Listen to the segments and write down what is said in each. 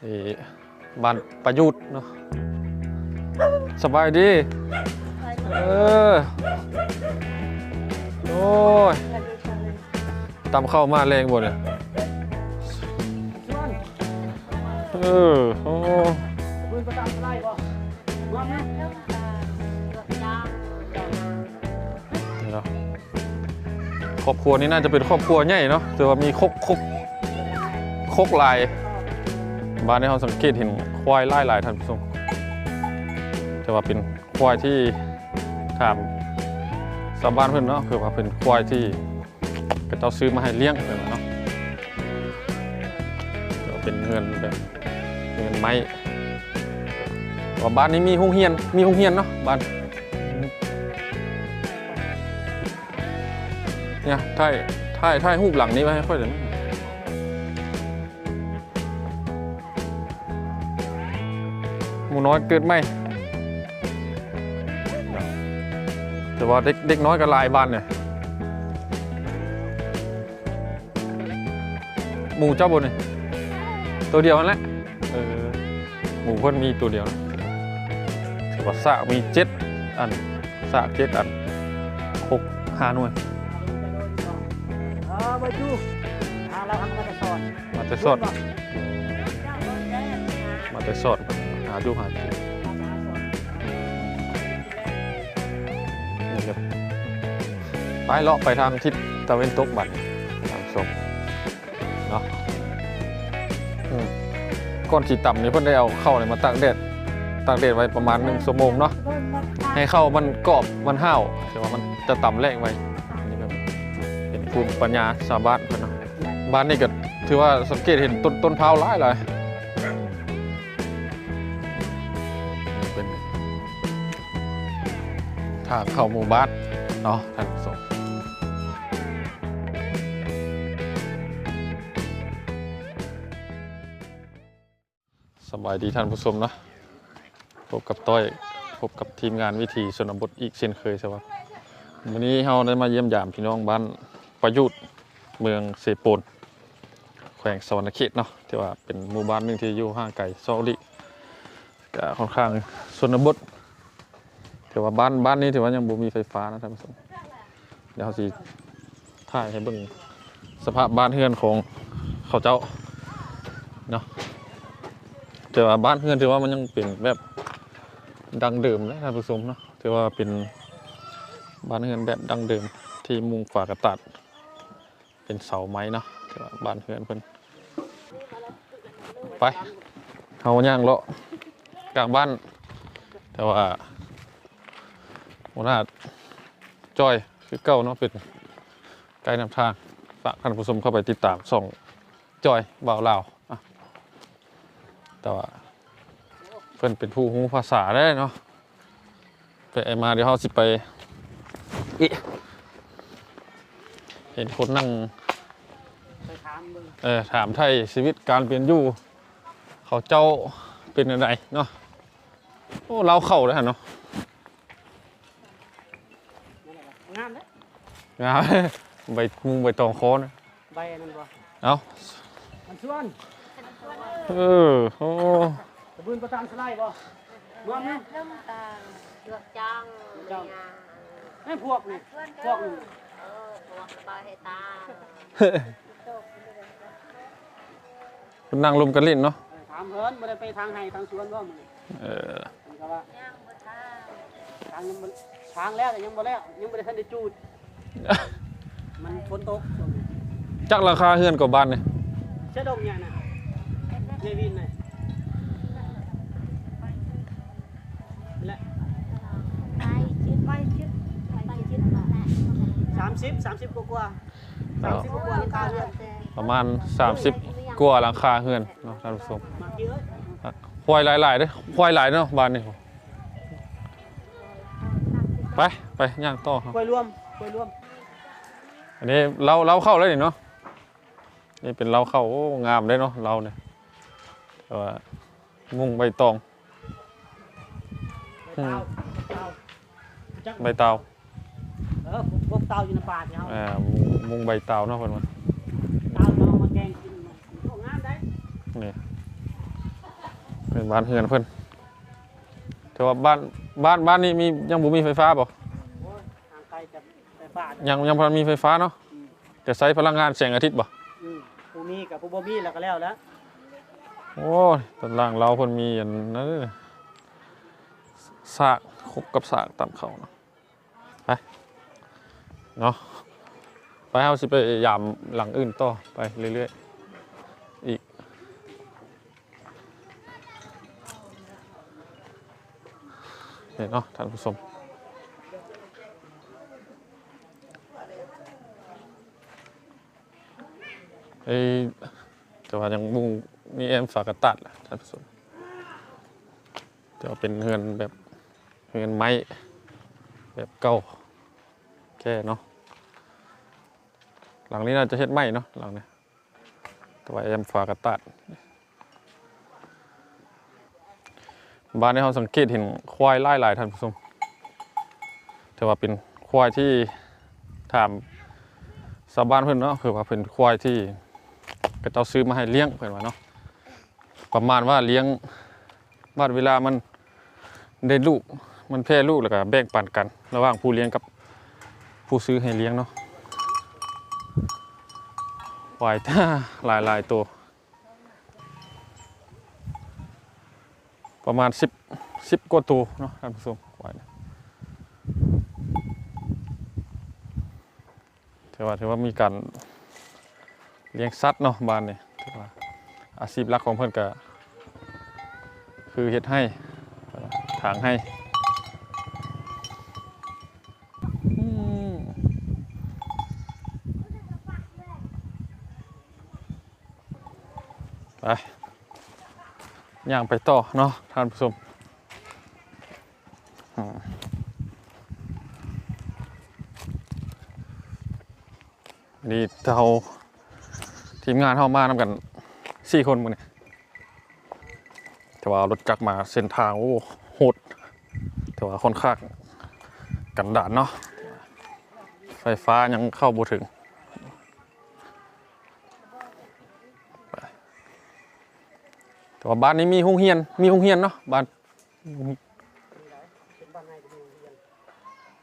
เอ่บ้านประยุทธ์เนาะสบายดี เออ โอ้ยตำเข้ามาแรงบ่เนี่ยเออ โอ้ครอบครัวนี้น่าจะเป็นครอบครัวใหญ่เนาะแต่ว่ามีคกคกคกลาย บ้านนี้เราสังเกตเห็นควายไล่หลายท่านผู้ชมแต่ว่าเป็นควายที่ถามชาวบ้านเพื่อนเนาะคือว่าเป็นควายที่กระเจ้าซื้อมาให้เลี้ยงเลยเนาะแต่ว่าเป็นเงินแบบเงินไม้ว่าบ้านนี้มีห้องเฮียนมีห้องเฮียนเนาะบ้านเนี่ยถ่ายถ่ายถ่ายรูปหลังนี้ไว้ให้ค่อยเดี๋ยวนะ น้อยเกิดไหมแต่ว่าเด็กเด็กน้อยก็หลายบ้านเนี่ยหมูเจ้าบนนี่ตัวเดียวนั่นแหละเออหมูเพิ่นมีตัวเดียวนะแต่ว่าสากมีเจ็ดอันสากเจ็ดอันหกห้าหน่วยเออมาจูทางเราทำกันจะสอนมาแต่สดมาแต่สดหา ดูหาดูนี่ครับไปเลาะไปทางทิศตะเวนตกบัดทางศพเนาะอืมก้อนขีดต่ำนี่เพิ่นได้เอาเข้าเนี่ยมาตากแดดตากแดดไว้ประมาณหนึ่งชั่วโมงเนาะให้เข้ามันกรอบมันห้าวแต่ว่ามันจะต่ำแรงไว้อันนี้แบบเป็นภูมิปัญญาชาวบ้านเพิ่นเนาะบ้านนี่ก็ถือว่าสังเกตเห็นต้นต้นพร้าวหลายเลย ทางเข้าหมู่บ้านเนาะท่านผู้ชมสบายดีท่านผู้ชมนะพบกับต้อยพบกับทีมงานวิธีชนบทอีกเช่นเคยใช่ไหมวันนี้เราได้มาเยี่ยมยามพี่น้องบ้านประยุทธ์เมืองเซโปนแขวงสวรรณเขตเนาะที่ว่าเป็นหมู่บ้านหนึ่งที่อยู่ห่างไกลซอลิก็ค่อนข้างชนบท ถือว่าบ้านบ้านนี้ถือว่ายังบ่มีไฟฟ้านะท่านผู้ชมเดี๋ยวเราสิถ่ายให้เบิ่งสภาพบ้านเฮือนของเขาเจ้าเนาะแต่ว่าบ้านเพื่อนถือว่ามันยังเป็นแบบดังเดิมนะท่านผู้ชมเนาะถือว่าเป็นบ้านเพื่อนแบบดังเดิมที่มุงฝากระตัด เป็นเสาไม้เนาะถือว่าบ้านเพื่อนเพิ่นไปเอาย่างเลาะกลางบ้าน แต่ว่า หัวหน้าจอยคือเก้าเนาะเป็นไกด์นำทางฝากท่านผู้ชมเข้าไปติดตามส่องจอยบ่าวลาวอะแต่ว่าเพิ่นเป็นผู้ฮู้ภาษาได้เนาะไปไอมาเดี๋ยวเขาสิไปอิเห็นคนนั่งเออถามไทยชีวิตการเป็นอยู่ เขาเจ้าเป็นอะไรเนาะโอ้เราเข้าแล้วเนาะ งามนะงามใบมุงใบตองโค้นะใบอันนั้นบ่เอามันชวนเออโอ้ตะบืนประจำสไลด์บ่รวมนะ lâm tàng được chăng Chăng. nhà ไม่พวกนี่พวกนี่ ờ thuộc ba hệ ta คนนั่งลมกันลิ้นเนาะเออถามเพิ่นบ่ได้ไปทางไห้ทางสวนบ่มึงเออมันก็ว่า nhang bữa ta ทางยังบ่ ทางแล้วแต่ยังบ่แล้วยังบ่ได้ทันได้จูด มันฝนตกช่วงนี้จักราคาเฮือนกว่าบ้านเนี่ยเสยดงเนี่ยน่ะเยวินน่ะและ tay chết bay chết bay chết mà lại 30 30กว่าๆ30กว่าๆราคาเรือนประมาณ 30กว่าหลังคาเฮือนเนาะท่านผู้ชมมากเยอะควายหลายๆเด้อควายหลายเนาะบ้านนี่ ไปไปย่างต่อครับกล้วยรวมกล้วยรวม อันนี้เราเราเข้าแล้วนี่เนาะนี่เป็นเราเข้าโอ้งามเลยเนาะเราเนี่ยแต่ว่ามุงใบตองใบเตาเตาจักใบเตาเออพวกเตาอยู่ในป่าที่เฮาอ่ามุงมุงใบเตาเนาะเพิ่นว่าเตาเนามาแกงกินมันโอ้งามได้นี่บ้านเฮือนเพิ่นแต่ว่าบ้าน บ้านบ้านนี้มียังบ่มีไฟฟ้าบ่โอ้ยทางไกลจากไฟฟ้าเนี่ยยังยังพอมีไฟฟ้าเนาะแต่ใช้พลังงานแสงอาทิตย์บ่อืมผู้มีกับผู้บ่มีแล้วก็แล้วแล้วโอ้ยตอนล่างเราเพิ่นมีอันนั้นเด้อซากคบกับซากตามเขาเนาะไปเนาะไปเฮาสิไปยามหลังอื่นต่อไปเรื่อยๆ เห็นเนาะท่านผู้ชมเอ้แต่ว่ายังมุงมีแอมฝากระตัดละท่านผู้ชมจะเป็นเฮือนแบบเฮือนไม้แบบเก่าแค่เนาะหลังนี้น่าจะเฮ็ดไม้เนาะหลังเนี้ยแต่ว่าแอมฝากระตัด บ้านนี้เราสังเกตเห็นควายไล่หลายท่านผู้ชมแต่ว่าเป็นควายที่ถามชาวบ้านเพื่อนเนาะคือว่าเป็นควายที่ก็เจ้าซื้อมาให้เลี้ยงเพื่อนว่าเนาะประมาณว่าเลี้ยงบ้านเวลามันได้ลูกมันแพร่ลูกแล้วก็แบ่งปันกัน ระหว่างผู้เลี้ยงกับผู้ซื้อให้เลี้ยงเนาะควายท่าหลายหลายๆตัว ประมาณสิบสิบกว่าตัวเนาะท่านผู้ชมควายเนี่ยถือว่าถือว่ามีการเลี้ยงสัตว์เนาะบ้านนี่ถือว่าอาชีพหลักของเพื่อนก็คือเฮ็ดให้ถางให้ ย่างไปต่อเนาะท่านผู้ชมนี่เราทีมงานเข้ามานำกันสี่คนมือนี่แต่ว่ารถจักรมาเส้นทางโอ้โหดแต่ว่าค่อนข้างกันดานเนาะไฟฟ้ายังเข้าบ่ถึงไป แต่ว่าบ้านนี้มีห้องเฮียน มีห้องเฮียนเนาะบ้าน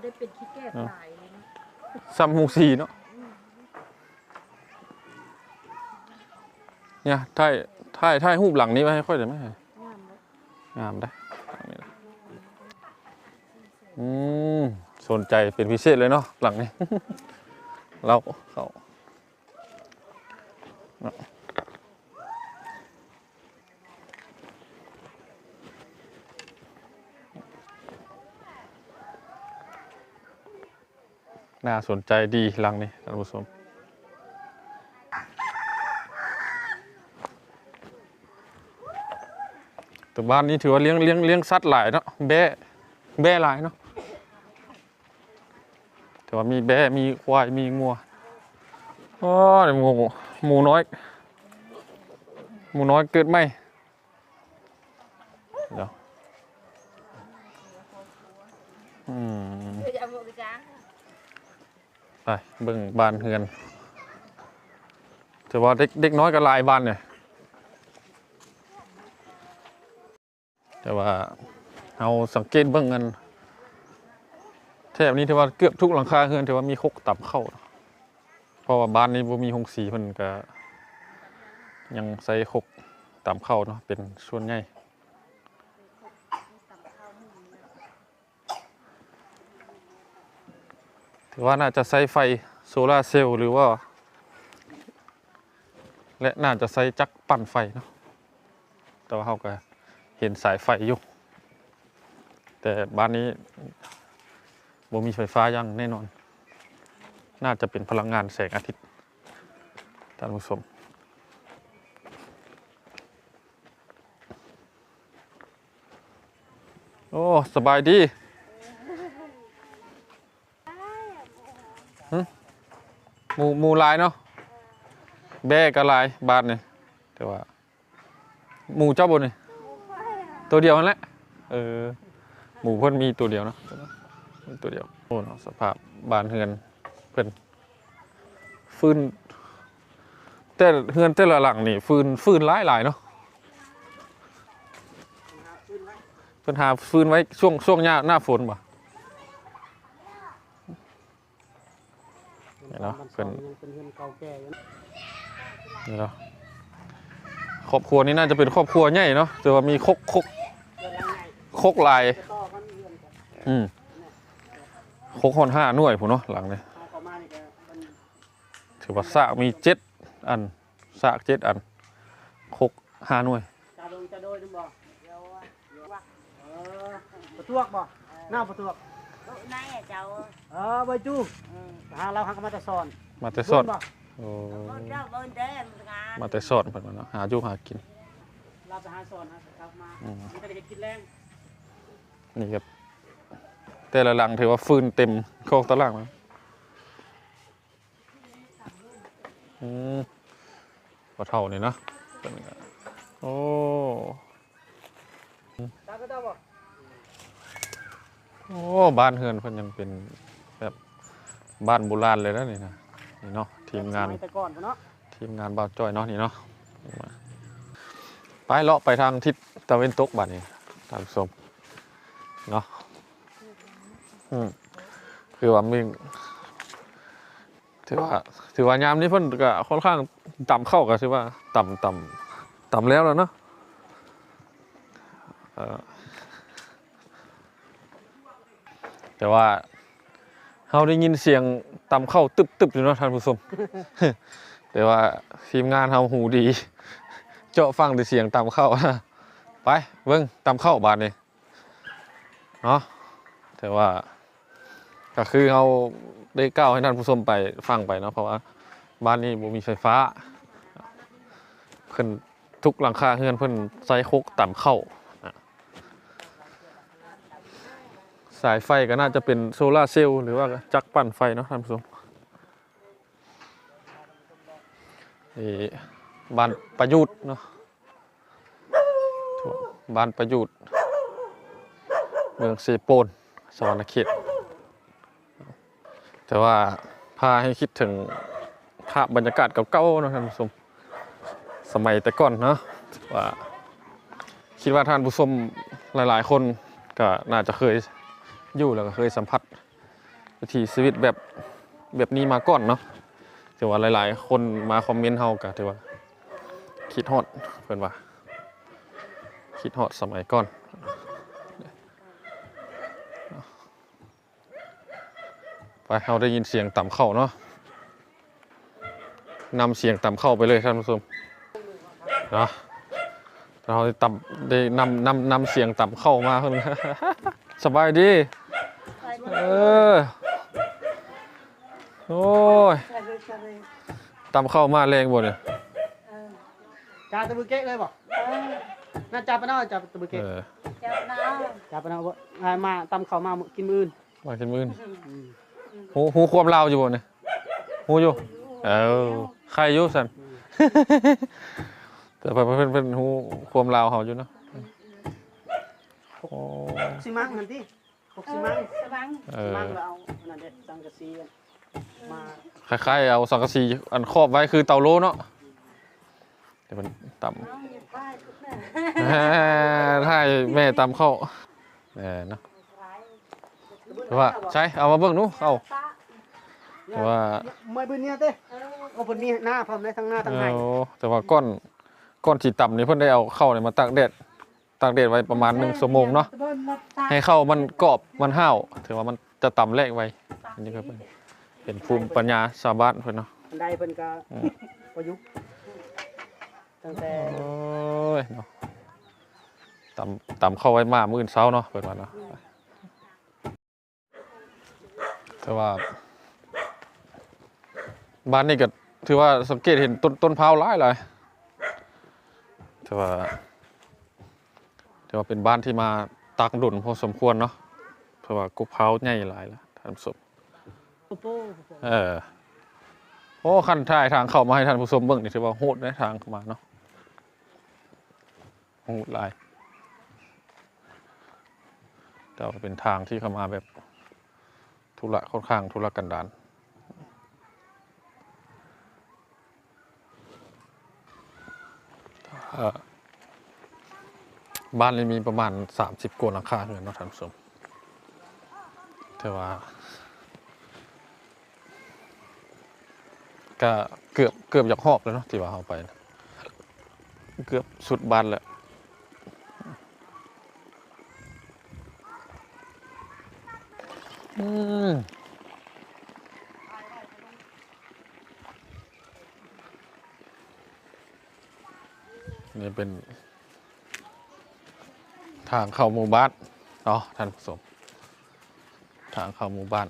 ได้เป็นขี้แก้ตายเลยนะซัมฮงซีเนาะเนี่ยถ่ายถ่ายถ่ายรูปหลังนี้ไว้ให้ค่อยได้ไหมงามเลยงามได้หลังนี้นะอืมสนใจเป็นพิเศษเลยเนาะหลังนี้ เราเขาเนาะ น่าสนใจดีลังนี้ท่านผู้ชมแต่บ้านนี้ถือว่าเลี้ยงเลี้ยงเลี้ยงสัตว์หลายเนาะแบะแบะหลายเนาะแต่ว่ามีแบะมีควายมีงัวอ๋อเดี๋ยวหมูหมูน้อย หมูน้อยเกิดไหมเดี๋ยวอืม เดี๋ยวจะเอาหมดไปจ้าง ไปเบิ่งบ้านเฮือนแต่ว่าเด็กเด็กน้อยก็ลายบ้านเนี่ยแต่ว่าเอาสังเกตเบิ่งกันแถบนี้ถือว่าเกือบทุกหลังคาเฮือนถือว่ามีคกตับเข้า เพราะว่าบ้านนี้บ่มีหงสีเพิ่นก็ ยังใส่คกตับเข้าเนาะเป็นส่วนใหญ่ถือ ว่าน่าจะใช้ไฟโซลาเซลล์หรือว่า และน่าจะใช้จักรปั่นไฟเนาะแต่ว่าเขาก็เห็นสายไฟอยู่ แต่บ้านนี้บ่มีไฟฟ้ายังแน่นอน น่าจะเป็นพลังงานแสงอาทิตย์ท่านผู้ชมโอ้ สบายดีหึห มูหมูหลายเนาะแบกก็หลายบาทเนี่ยแต่ว่าหมูเจ้าบนนี่ตัวเดียวนั่นแหละเออหมูเพิ่นมีตัวเดียวเนาะมีตัวเดียวโอ้เนาะสภาพบานเฮือนเพิ่นฟืนแต่เฮือนแต่ละหลังนี่ฟืนฟืนหลายหลายๆเนาะเพิ่นหาฟืนไว้ช่วงช่วงหน้าหน้าฝนบ่ เนาะมัเพิ่นยังเป็นเงินเก่าแก่อยู่นะนี่เนาะครอบครัวนี้น่าจะเป็นครอบครัวใหญ่เนาะแต่ว่ามีคกคกเดือนละไงคกลายจะต่อกันเดือนกันอืมคกฮอนห้าหน่วยผมเนาะหลังเนี่ยเอาเข้ามานี่ก็มันถือว่าซากมีเจ็ดอันซากเจ็ดอันคกห้าหน่วยจะโดนจะโดยนึงบ่เดี๋ยวว่าเดี๋ยวว่าเออประตวกบ่หน้าประตวก ลูกนายอะเจ้าเออใบจูอืมหาเราหักมาแต่สอนมาแต่สดบ่โอ้บนเจ้าบนเด้มงานมาแต่สดเพิ่นว่าเนาะหาอยู่หากินเราไปหาสอนนะครับมาอืมมันก็ได้กินแรงนี่ครับแต่ละหลังถือว่าฟืนเต็มโคกตะล่างแล้วอืมพอเท่านี่เนาะเป็นไงโอ้ตาก็เจ้าบ่ โอ้ บ้านเฮือนเพิ่นยังเป็นแบบบ้านโบราณเลยนะนี่นะนี่เนาะทีมงานสยแต่ก่อนพุ่นเนาะทีมงานบ่าวจ้อยเนาะนี่เนาะไปเลาะไปทางทิศตะเวนตกบัดนี้ท่านผู้ชมเนาะอืมคือว่ามีถือว่าถือว่ายามนี้เพิ่นก็ค่อนข้างต่ำเข้าก็ถือว่าต่ำต่ำต่ำแล้วแล้วเนาะเอ่อ แต่ว่าเราได้ยินเสียงต่ำเข้าตึบๆอยู่เนาะท่านผู้ชม แต่ว่าทีมงานเราหูดี เจาะฟังแต่เสียงต่ำเข้า ไปเบิ้งต่ำเข้าบาทนี่เนาะแต่ว่า ก็คือเราได้ก้าวให้ท่านผู้ชมไปฟังไปเนาะเพราะว่าบ้านนี้บ่มีไฟฟ้าเพิ่นทุกหลังคาเฮือนเพิ่นใส่โคกต่ำเข้าอะ สายไฟก็น่าจะเป็นโซลาเซลล์หรือว่าจักรปั่นไฟเนาะท่านผู้ชมนี่บ้านประยุทธ์เนาะบ้านประยุทธ์เมืองเซโปนสวรรณเขตแต่ว่าพาให้คิดถึงภาพบรรยากาศเก่าๆเนาะท่านผู้ชมสมัยแต่ก่อนเนาะว่าคิดว่าท่านผู้ชมหลายๆ คนก็น่าจะเคย อยู่แล้วก็เคยสัมผัสวิถีชีวิตแบบแบบนี้มาก่อนเนาะถือว่าหลาย ๆ คนมาคอมเมนต์เฮาก็ถือว่าคิดฮอดเพิ่นว่าคิดฮอดสมัยก่อนไปเฮาได้ยินเสียงต่ำเข้าเนาะนำเสียงต่ำเข้าไปเลยท่านผู้ชมเนาะเราได้ต่ำได้นำนำนำเสียงต่ำเข้ามาเพิ่นสบายดี เออ โอ้ยตำเข้ามาแรงบ่เนี่ยจ่าตะบือเก๊กเลยบ่น่าจ่าปะเนาะจ่าตะบือเก๊กเออเจ้าน้าจ่าปะเนาะบ่อ่ามาตำข้าวมากินมื้ออื่นมากินมื้อนหูหูความลาวอยู่บ่เนี่ยหูอยู่ เออใครอยู่สันแต่เพิ่นเพิ่นเพิ่นหูความลาวเฮาอยู่เนาะโอ้สิมังหั่นติ หกสิมังสว่างเอสิอมังแล้วเอาอันนั่นเด้สังกะสีกันมาคล้ายๆเอาสังกะสีอันครอบไว้คือเตาโลเนาะเดี๋ยวมันต่ำ น้องอยู่บ้านทุกแม่แม่ถ้าแม่ตำเข้าแหมเนาะแต่ว่าใช่เอามาเบิ่งหนูเอาป้าแต่ว่าไม่บืนเนี่ยเต้โอ้เพิ่นมีหน้าพร้อมได้ทั้งหน้าทั้งให้โอ้แต่ว่าก้อนก้อนสีต่ำนี่เพิ่นได้เอาเข้าเนี่ยมาตากแดด ตากแดดไว้ประมาณหนึ่งชั่วโมงเนาะให้เข้ามันกรอบมันห้าวถือว่ามันจะต่ำแรกไว้อันนี้ก็เป็นเป็นภูมิปัญญาชาวบ้านเพิ่นเนาะอันใดเพิ่นก็อืมประยุกต์ตั้งแต่โอ้ยเนาะต่ำต่ำเข้าไว้มามื้อเช้าเนาะเพิ่นว่าเนาะแต่ว่าบ้านนี้ก็ถือว่าสังเกตเห็นต้นต้นพร้าวหลายหลายแต่ว่า แต่ว่าเป็นบ้านที่มาตากดุนพอสมควรเนาะเพราะว่ากุพร้าวใหญ่หลายแล้วท่านผู้ชมโอ้โหเออโอ้คันท้ายทางเข้ามาให้ท่านผู้ชมเบิ่งนี่ถือว่าโหดนะทางเข้ามาเนาะโหดหลายแต่ว่าเป็นทางที่เข้ามาแบบทุระค่อนข้างทุรกันดารเอ่อ บ้านนี้มีประมาณ 30กว่าหลังคาเรือนเนาะท่านผู้ชมแต่ว่า ก็เกือบเกือบอยากหอบแล้วเนาะที่ว่าเอาไปนะเกือบสุดบ้านแล้วอืมนี่เป็น ทางเข้าหมู่บ้านเนาะท่านผู้ชมทางเข้าหมู่บ้าน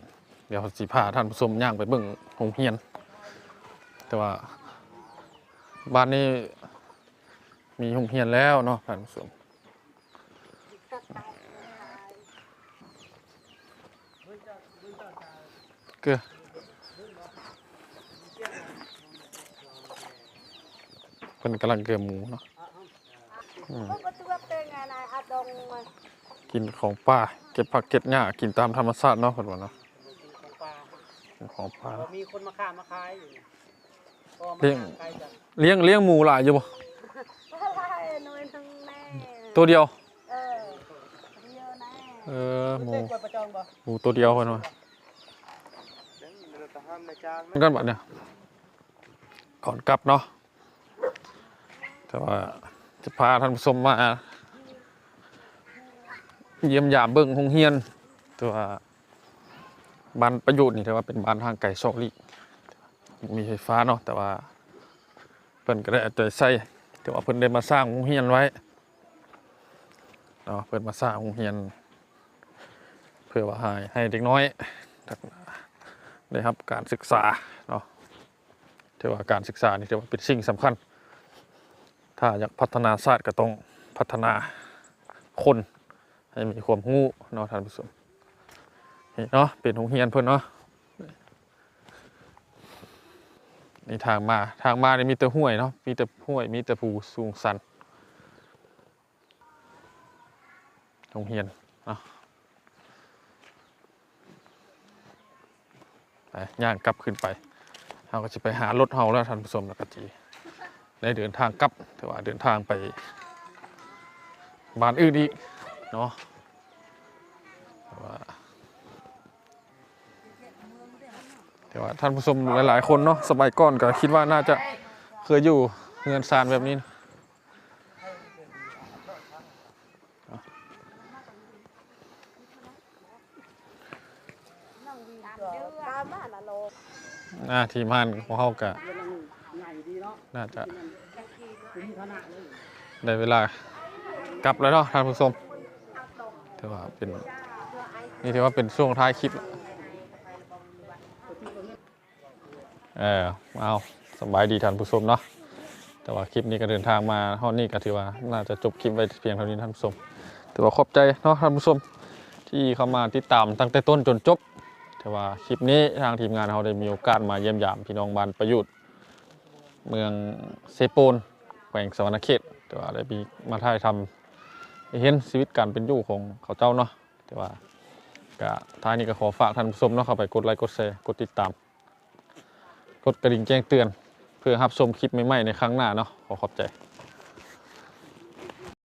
เดี๋ยวสิพาท่านผู้ชมย่างไปเบิ่งโรงเรียน แต่ว่า บ้านนี้มีโรงเรียนแล้วเนาะท่านผู้ชมเกือเพิ่นกำลังเกลือหมูเนาะ ดงมันกินของป่าเก็บผักเก็บหญ้ากินตามธรรมชาติเนาะเพิ่นว่าเนาะของปลากินของป่าพอมีคนมาค้ามาขายอยู่ก็มาเลี้ยง ขายกันเลี้ยงเลี้ยงหมูหลายอยู่บ่อะไรหน่วยทั้งแม่ตัวเดียวเออเยอะแน่เออหมูเต้นกล้วยประจองบ่หมูตัวเดียวเพิ่นว่ามันกันบัดเนี่ยก่อนกลับเนาะแต่ว่าจะพาท่านผู้ชมมา เยี่ยมยามเบิ่งโรงเรียนต่ว่าบ้านประยุทธ์นี่ถือว่าเป็นบ้านทางไก่ซอกลิมีไฟฟ้าเนาะแต่ว่าเพิ่นก็ได้เอาใจใส่แต่ว่าเพิ่นได้มาสร้างโรงเรียนไว้เนาะเพิ่นมาสร้างโรงเรียน เพื่อว่าให้ให้เด็กน้อยได้ครับการศึกษาเนาะถือว่าการศึกษานี่ถือว่าเป็นสิ่งสำคัญ ถ้าอยากพัฒนาชาติก็ต้องพัฒนาคน ให้มีความรู้เนาะท่านผู้ชมนี่เนาะเป็นโรงเรียนเพิ่นเนาะนี่ทางมาทางมานี่มีแต่ห้วยเนาะมีแต่ห้วยมีแต่ภูสูงสันโรงเรียนเนาะไปย่างกลับขึ้นไปเราก็จะไปหารถเฮาแล้วท่านผู้ชมแล้วก็จีได้เดินทางกลับแต่ว่าเดินทางไปบ้านอื่นอีก เนาะแต่ว่าแต่ว่าท่านผู้ชมหลายๆ คนเนาะสมัยก่อนก็คิดว่าน่าจะเคยอยู่เงินซานแบบนี้นะหน้าทีมงานของเฮาก็เดือนละหนึ่งใหญ่ดีเนาะน่าจะคุ้มขนาดเลยได้เวลากลับแล้วเนาะท่านผู้ชม ถือว่าเป็นนี่ถือว่าเป็นช่วงท้ายคลิปแล้วเออเอาสบายดีท่านผู้ชมเนาะแต่ว่าคลิปนี้ก็เดินทางมาเท่านี้ก็ถือว่าน่าจะจบคลิปไว้เพียงเท่านี้ท่านผู้ชมถือว่าขอบใจเนาะท่านผู้ชมที่เข้ามาติดตามตั้งแต่ต้นจนจบแต่ว่าคลิปนี้ทางทีมงานเราได้มีโอกาสมาเยี่ยมยามพี่น้องบ้านประยุทธ์เมืองเซโปนแขวงสวรรณเขตแต่ว่าได้มีมาถ่ายทำ เห็นชีวิตการเป็นอยู่ของเขาเจ้าเนาะแต่ว่าก็ท้ายนี้ก็ขอฝากท่านผู้ชมเนาะเข้าไปกดไลค์กดแชร์กดติดตาม กดกระดิ่งแจ้งเตือน เพื่อรับชมคลิปใหม่ๆในครั้งหน้าเนาะขอขอบใจ